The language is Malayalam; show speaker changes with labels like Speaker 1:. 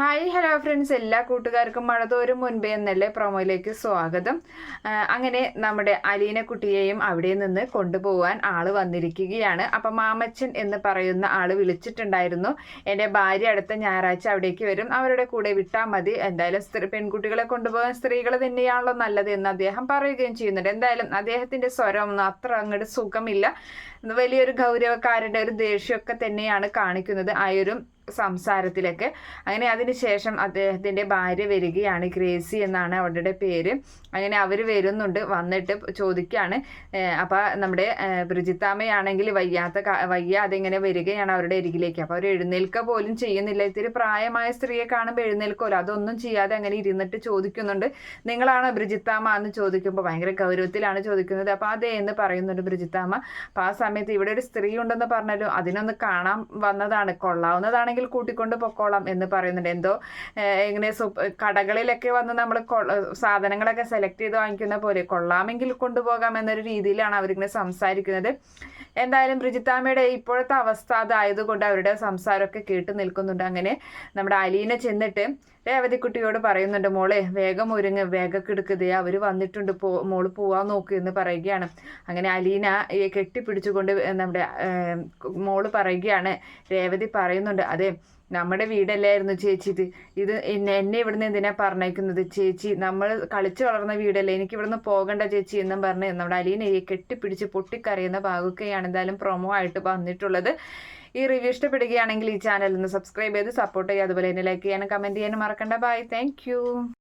Speaker 1: ഹായ് ഹലോ ഫ്രണ്ട്സ് എല്ലാ കൂട്ടുകാർക്കും മഴതോരും മുൻപേ എന്നല്ലേ പ്രൊമോയിലേക്ക് സ്വാഗതം. അങ്ങനെ നമ്മുടെ അലീന കുട്ടിയെയും അവിടെ നിന്ന് കൊണ്ടുപോകാൻ ആൾ വന്നിരിക്കുകയാണ്. അപ്പം മാമച്ചൻ എന്ന് പറയുന്ന ആൾ വിളിച്ചിട്ടുണ്ടായിരുന്നു. എന്റെ ഭാര്യ അടുത്ത ഞായറാഴ്ച അവിടേക്ക് വരും. അവരുടെ കൂടെ വിട്ടാൽ മതി. എന്തായാലും സ്ത്രീ പെൺകുട്ടികളെ കൊണ്ടുപോകാൻ സ്ത്രീകൾ തന്നെയാണല്ലോ നല്ലത് എന്ന് അദ്ദേഹം പറയുകയും ചെയ്യുന്നുണ്ട്. എന്തായാലും അദ്ദേഹത്തിന്റെ സ്വരമൊന്നും അത്ര അങ്ങോട്ട് സുഖമില്ല. വലിയൊരു ഗൗരവക്കാരുടെ ഒരു ദേഷ്യമൊക്കെ തന്നെയാണ് കാണിക്കുന്നത്. ആ ഒരു സംസാരത്തിലൊക്കെ. അങ്ങനെ അതിനുശേഷം അദ്ദേഹത്തിന്റെ ഭാര്യ വരികയാണ്. ഗ്രേസി എന്നാണ് അവരുടെ പേര്. അങ്ങനെ അവർ വരുന്നുണ്ട്. വന്നിട്ട് ചോദിക്കുകയാണ്. അപ്പോൾ നമ്മുടെ ബ്രിജിത്താമ്മയാണെങ്കിൽ വയ്യാത്ത വയ്യാതെ ഇങ്ങനെ വരികയാണ് അവരുടെ അരികിലേക്ക്. അപ്പോൾ അവർ എഴുന്നേൽക്കുക പോലും ചെയ്യുന്നില്ല. ഇത്തിരി പ്രായമായ സ്ത്രീയെ കാണുമ്പോൾ എഴുന്നേൽക്കുമല്ലോ അതൊന്നും ചെയ്യാതെ അങ്ങനെ ഇരുന്നിട്ട് ചോദിക്കുന്നുണ്ട്. നിങ്ങളാണോ ബ്രിജിത്താമ്മ? എന്ന് ചോദിക്കുമ്പോൾ ഭയങ്കര ഗൗരവത്തിലാണ് ചോദിക്കുന്നത്. അപ്പോൾ അതെ എന്ന് പറയുന്നുണ്ട് ബ്രിജിത്താമ്മ. അപ്പോൾ ആ സമയത്ത് ഇവിടെ ഒരു സ്ത്രീ ഉണ്ടെന്ന് പറഞ്ഞാലും അതിനൊന്ന് കാണാൻ വന്നതാണ്. കൊള്ളാവുന്നതാണെങ്കിൽ കൂട്ടിക്കൊണ്ട് പൊക്കോളാം എന്ന് പറയുന്നുണ്ട്. എന്തോ ഇങ്ങനെ കടകളിലൊക്കെ വന്ന് നമ്മൾ സാധനങ്ങളൊക്കെ സെലക്ട് ചെയ്ത് വാങ്ങിക്കുന്ന പോലെ കൊള്ളാമെങ്കിൽ കൊണ്ടുപോകാം എന്നൊരു രീതിയിലാണ് അവരിങ്ങനെ സംസാരിക്കുന്നത്. എന്തായാലും ബ്രിജിത്താമ്മയുടെ ഇപ്പോഴത്തെ അവസ്ഥ അതായതുകൊണ്ട് അവരുടെ സംസാരമൊക്കെ കേട്ട് നിൽക്കുന്നുണ്ട്. അങ്ങനെ നമ്മുടെ അലീന ചെന്നിട്ട് രേവതിക്കുട്ടിയോട് പറയുന്നുണ്ട് മോളെ വേഗം ഒരുങ്ങ് വേഗം എടുക്കതേ അവർ വന്നിട്ടുണ്ട്. പോ മോൾ പോവാൻ നോക്കൂ എന്ന് പറയുകയാണ്. അങ്ങനെ അലീന കെട്ടിപ്പിടിച്ചുകൊണ്ട് നമ്മുടെ മോൾ പറയുകയാണ്. രേവതി പറയുന്നുണ്ട് അതെ നമ്മുടെ വീടല്ലായിരുന്നു ചേച്ചി ഇത്. ഇത് എന്നെ ഇവിടുന്ന് എന്തിനാ പറഞ്ഞേക്കുന്നത് ചേച്ചി നമ്മൾ കളിച്ചു വളർന്ന വീടല്ലേ? എനിക്ക് ഇവിടുന്ന് പോകണ്ട ചേച്ചി എന്നും പറഞ്ഞ് നമ്മുടെ അലീനയെ കെട്ടിപ്പിടിച്ച് പൊട്ടിക്കറിയുന്ന ഭാഗമൊക്കെയാണ് എന്തായാലും പ്രൊമോ ആയിട്ട് വന്നിട്ടുള്ളത്. ഈ റിവ്യൂ ഇഷ്ടപ്പെടുകയാണെങ്കിൽ ഈ ചാനൽ ഒന്ന് സബ്സ്ക്രൈബ് ചെയ്ത് സപ്പോർട്ട് ചെയ്യുക. അതുപോലെ തന്നെ ലൈക്ക് ചെയ്യാനും കമന്റ് ചെയ്യാനും മറക്കണ്ട. Bye thank